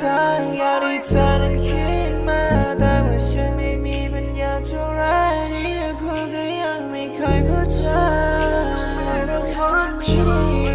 ทางอยากได้เธอนั้นคิด you.